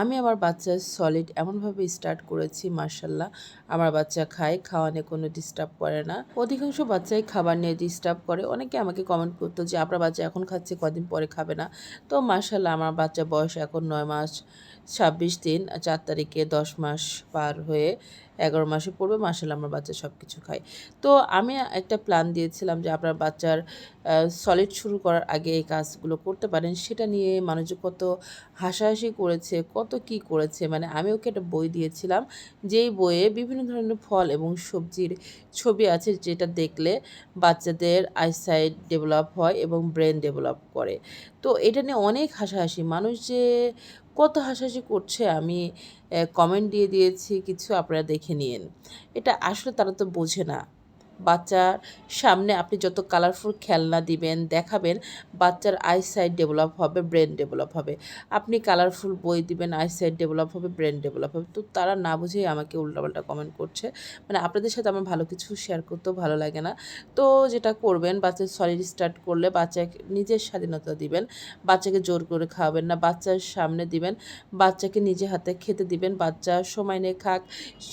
আমি আমার বাচ্চা সলিড এমনভাবে স্টার্ট করেছি মার্শাল্লাহ আমার বাচ্চা খায়, খাওয়ানে কোনো ডিস্টার্ব করে না। অধিকাংশ বাচ্চাই খাবার নিয়ে ডিস্টার্ব করে। অনেকে আমাকে কমেন্ট করতো যে, আপনার বাচ্চা এখন খাচ্ছে, কদিন পরে খাবে না? তো মার্শাল্লাহ আমার বাচ্চা বয়স এখন নয় মাস ছাব্বিশ দিন, চার তারিখে দশ মাস পার হয়ে এগারো মাসে পড়বে মার্শাল্লাহ আমার বাচ্চা সব কিছু খায়। তো আমি একটা প্ল্যান দিয়েছিলাম যে আপনার বাচ্চার সলিড শুরু করার আগে এই কাজগুলো করতে পারেন। সেটা নিয়ে মানুষ কত হাসাহাসি করেছে, কত কি করেছে মানে আমি ওকে একটা বই দিয়েছিলাম। যেই বইয়ে বিভিন্ন ধরনের ফল এবং সবজির ছবি আছে যেটা দেখলে বাচ্চাদের আইসাইট ডেভেলপ হয় এবং ব্রেন ডেভেলপ করে। তো এটা নিয়ে অনেক হাসাহাসি। মানুষ যে কত হাসাহাসি করছে আমি কমেন্ট দিয়ে দিয়েছি, কিছু আপনারা দেখে নিন। এটা আসলে তারা তো বোঝে না। বাচ্চার সামনে আপনি যত কালারফুল খেলনা দিবেন, দেখাবেন, বাচ্চার আইসাইট ডেভেলপ হবে ব্রেন ডেভেলপ হবে। আপনি কালারফুল বই দিবেন আইসাইট ডেভেলপ হবে ব্রেন ডেভেলপ হবে। তো তারা না বুঝেই আমাকে উল্টাপাল্টা কমেন্ট করছে। মানে আপনাদের সাথে আমার ভালো কিছু শেয়ার করতেও ভালো লাগে না। তো যেটা করবেন, বাচ্চার সলিড স্টার্ট করলে বাচ্চাকে নিজের স্বাধীনতা দিবেন, বাচ্চাকে জোর করে খাওয়াবেন না, বাচ্চার সামনে দিবেন, বাচ্চাকে নিজে হাতে খেতে দিবেন, বাচ্চা সময় নিয়ে খাক,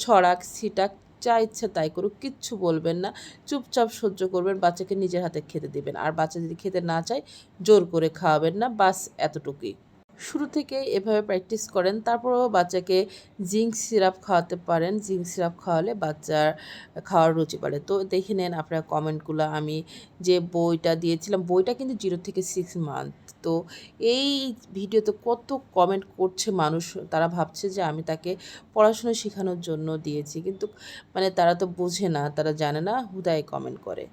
ছড়াক, ছিটাক যা ইচ্ছে তাই করুক, কিচ্ছু বলবেন না। চুপচাপ সহ্য করবেন, বাচ্চাকে নিজের হাতে খেতে দিবেন। আর বাচ্চা যদি খেতে না চায়, জোর করে খাওয়াবেন না, বাস এতটুকুই। শুরু থেকে এভাবে প্র্যাকটিস করেন। তারপরেও বাচ্চাকে জিঙ্ক সিরাপ খাওয়াতে পারেন। জিঙ্ক সিরাপ খাওয়ালে বাচ্চার খাওয়ার রুচি বাড়ে। তো দেখে নেন আপনার কমেন্টগুলো। আমি যে বইটা দিয়েছিলাম, বইটা কিন্তু জিরো থেকে সিক্স মান্থ তো এই ভিডিওতে কত কমেন্ট করছে মানুষ, তারা ভাবছে যে আমি তাকে পড়াশোনা শেখানোর জন্য দিয়েছি। কিন্তু মানে তারা তো বোঝে না, তারা জানে না হুদায় কমেন্ট করে।